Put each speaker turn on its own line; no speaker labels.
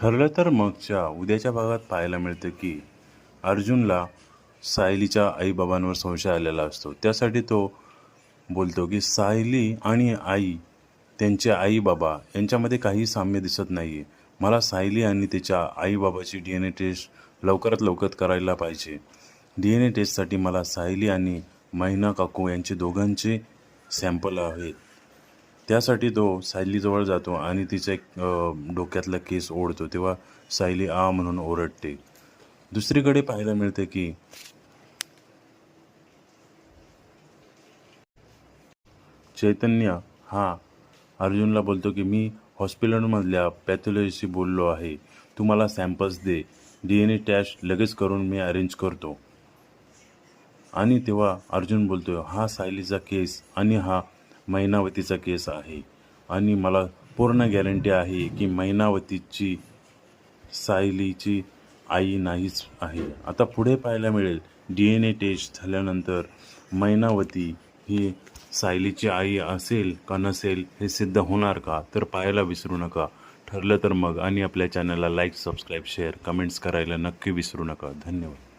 ठरलं तर मगच्या उद्याच्या भागात पाहायला मिळतं की अर्जुनला सायलीच्या आईबाबांवर संशय आलेला असतो. त्यासाठी तो बोलतो की सायली आणि आई त्यांचे आई बाबा यांच्यामध्ये काही साम्य दिसत नाही आहे मला सायली आणि त्याच्या आईबाबाची डी एन ए टेस्ट लवकरात लवकर करायला पाहिजे. डी एन ए टेस्टसाठी मला सायली आणि महिना काकू यांचे दोघांचे सॅम्पल आहेत त्यासाठी तो सायलीजवळ जातो आणि तिचा एक डोक्यातला केस ओढतो तेव्हा सायली आ म्हणून ओरडते. दुसरीकडे पाहायला मिळते की चैतन्य हा अर्जुनला बोलतो की मी हॉस्पिटलमधल्या पॅथॉलॉजीशी बोललो आहे. तू मला सॅम्पल्स दे. डी एन ए टेस्ट लगेच करून मी अरेंज करतो. आणि तेव्हा अर्जुन बोलतो हा सायलीचा केस आणि हा महिनावतीचा केस आहे. आणि मला पूर्ण गॅरंटी आहे की महिनावतीची सायलीची आई नाहीच आहे. आता पुढे पाहायला मिळेल. डी एन ए टेस्ट झाल्यानंतर मैनावती ही सायलीची आई असेल का नसेल हे सिद्ध होणार का? तर पाहायला विसरू नका. ठरलं तर मग. आणि आपल्या चॅनलला लाईक सबस्क्राईब शेअर कमेंट्स करायला नक्की विसरू नका. धन्यवाद.